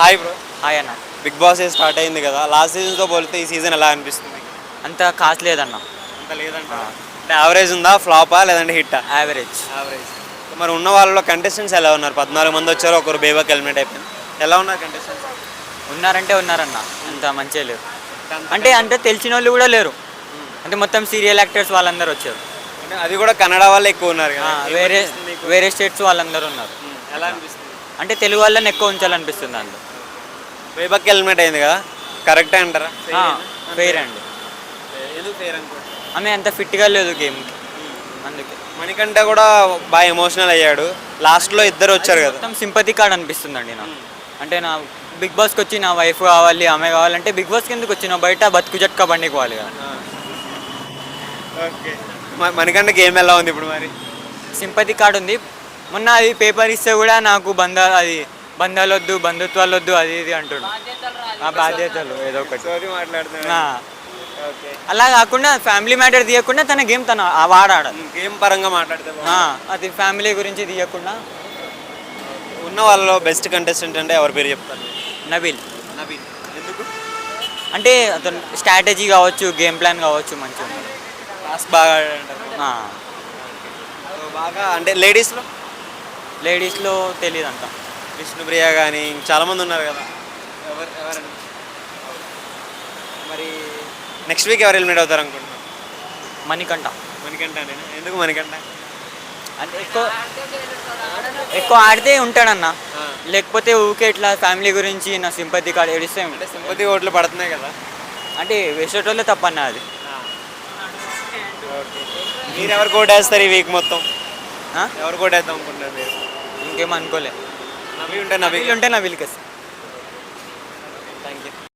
Hi bro hi అన్న. Big boss start అయింది కదా. లాస్ట్ సీజన్తో పోలితే ఈ సీజన్ ఎలా అనిపిస్తుంది? అంత కాస్ట్ లేదన్న. అంత లేదంట. అంటే యావరేజ్ ఉందా? ఫ్లాపా లేదంటే హిట్టా యావరేజ్ యావరేజ్ మరి ఉన్న వాళ్ళలో కంటెస్టెంట్స్ ఎలా ఉన్నారు? పద్నాలుగు మంది వచ్చారు ఒకరు బేబాక్ హెల్మెట్ అయిపోయింది. ఎలా ఉన్నారు కంటెస్టెంట్స్ ఉన్నారంటే ఉన్నారన్న. అంత మంచిగా లేరు. అంటే అంటే తెలిసిన వాళ్ళు కూడా లేరు. అంటే మొత్తం సీరియల్ యాక్టర్స్ వాళ్ళందరూ వచ్చారు. అంటే అది కూడా కన్నడ వాళ్ళు ఎక్కువ ఉన్నారు వేరే వేరే స్టేట్స్ వాళ్ళందరూ ఉన్నారు. ఎలా అనిపిస్తుంది? అంటే తెలుగు వాళ్ళని ఎక్కువ ఉంచాలనిపిస్తుంది అందులో. బేబాక్ హెల్మెట్ అయింది కదా కరెక్టే అంటారా? ఫెయిర్ అండి. ఎందుకు ఫెయిర్ అనుకో ఆమె అంత ఫిట్గా లేదు గేమ్కి అందుకే. మణికంఠ కూడా బాగా ఎమోషనల్ అయ్యాడు. లాస్ట్లో ఇద్దరు వచ్చారు కదా. మొత్తం సింపతి కార్డ్ అనిపిస్తుందండి నాకు. అంటే నా బిగ్ బాస్కి వచ్చి నా వైఫ్ కావాలి ఆమె కావాలంటే బిగ్ బాస్కి ఎందుకు వచ్చిన బయట బతుకు జట్కా బండికి పోవాలి కదా. ఓకే. మణికంఠ గేమ్ ఎలా ఉంది ఇప్పుడు మరి? సింపతి కార్డ్ ఉంది. మొన్న అది పేపర్ ఇస్తే కూడా నాకు బంధ అది బంధాలు వద్దు బంధుత్వాలు వద్దు అది ఇది అంటుండు. ఆ బాధ్యతలు ఏదో ఒకటి. ఆ, అలా కాకుండా ఫ్యామిలీ మ్యాటర్ తీయకుండా తన గేమ్ తన ఆ వాడాడాలి గేమ్ పరంగా మాట్లాడితే. ఆ, అది ఫ్యామిలీ గురించి తీయకుండా. ఉన్న వాళ్ళలో బెస్ట్ కంటెస్టెంట్ అంటే ఎవరి పేరు చెప్తారు? నబీల్ నవీన్. ఎందుకు? అంటే అతను స్ట్రాటజీ కావచ్చు గేమ్ ప్లాన్ కావచ్చు మంచిగా బాగా ఆడాడంటారు. ఆ, సో బాగా అంటే లేడీస్లో లేడీస్లో తెలియదు అంత విష్ణుప్రియ కానీ చాలామంది ఉన్నారు కదా. ఎవరు ఎవరండి మరి నెక్స్ట్ వీక్ ఎవరు ఎలిమినేట్ అవుతారు అనుకుంటున్నాను మణికంఠ. మణికంఠ ఎందుకు మణికంఠ? అంటే ఎక్కువ ఎక్కువ ఆడితే ఉంటాడన్న. లేకపోతే ఊకే ఇట్లా ఫ్యామిలీ గురించి నా సింపతి కార్డ్ ఏడిస్తే అంటే సింపతి ఓట్లు పడుతున్నాయి కదా. అంటే వేసేటోళ్ళే తప్పన్న అది. ఓకే. మీరు ఎవరు కోటేస్తారు ఈ వీక్ మొత్తం? ఎవరు కోటేద్దాం అనుకుంటున్నారు మీరు? ఇంకేం అనుకోలే. నవీ ఉంటే నవీ ఉంటే నా వీళ్ళకి థ్యాంక్ యూ